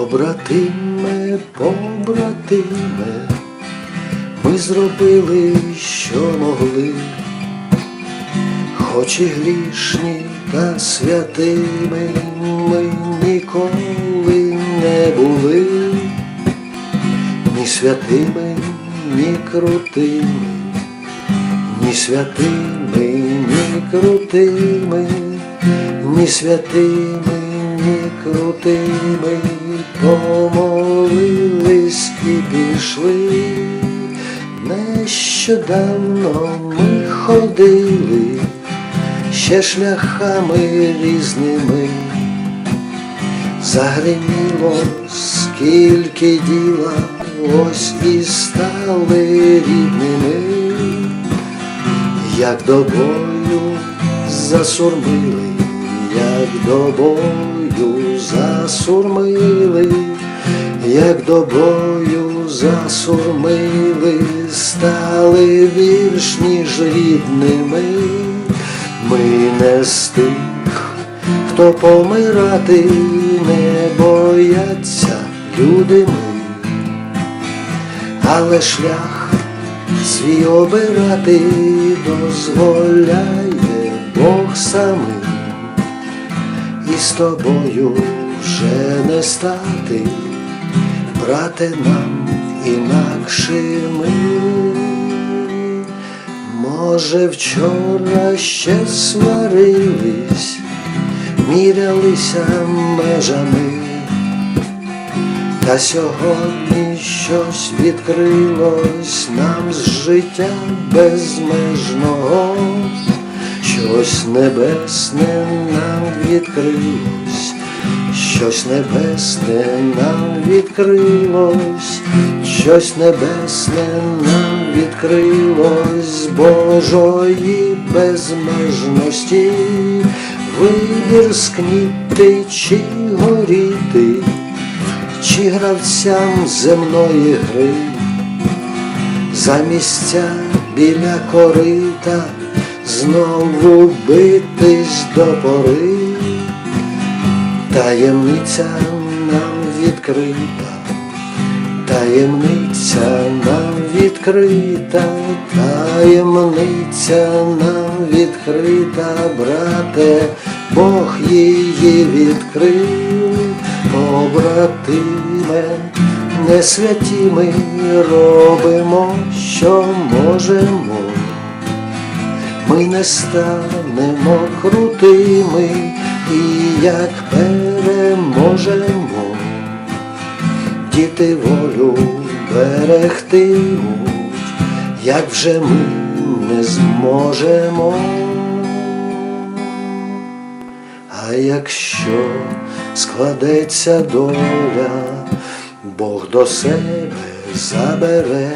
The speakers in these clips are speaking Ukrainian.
Побратиме, побратиме, ми зробили, що могли, хоч і грішні та святими ми ніколи не були, ні святими, ні крутими, ні святими, ні крутими, ні святими, ні крутими, помолились і пішли. Нещодавно ми ходили ще шляхами різними. Загриміло, скільки діла, ось і стали рідними, як до бою засурмили, як до бою засурмили, як до бою засурмили, стали більш ніж рідними, ми не з тих, хто помирати не бояться люди ми, але шлях свій обирати дозволяє Бог самий, і з тобою вже не стати, брате нам інакшими. Може, вчора ще сварились, мірялися межами, та сьогодні щось відкрилось нам з життя безмежного, щось небесне нам відкрилось, щось небесне нам відкрилось, щось небесне нам відкрилось Божої безмежності, вибір скніти чи горіти, чи гравцям земної гри, за місця біля корита знову битись до пори, таємниця нам відкрита. Таємниця нам відкрита, таємниця нам відкрита, брате, Бог її відкрив, побратиме, не святі ми робимо, що можемо. Ми не станемо крутими і як переможемо діти волю берегтимуть, як вже ми не зможемо. А якщо складеться доля, Бог до себе забере,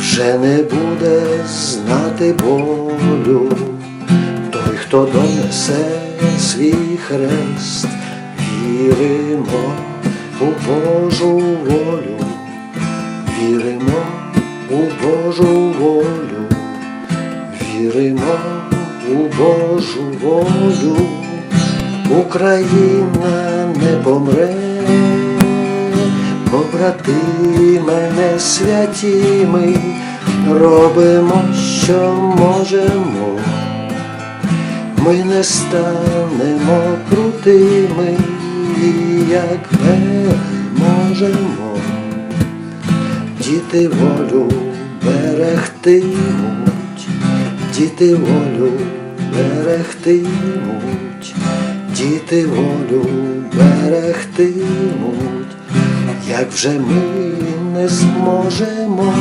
вже не буде знати болю, хто донесе свій хрест, віримо у Божу волю, віримо у Божу волю, віримо у Божу волю, Україна не помре, побратиме не святі ми робимо, що можемо. Ми не станемо крутими, як переможемо. Діти волю берегтимуть, діти волю берегтимуть, діти волю берегтимуть, як вже ми не зможемо.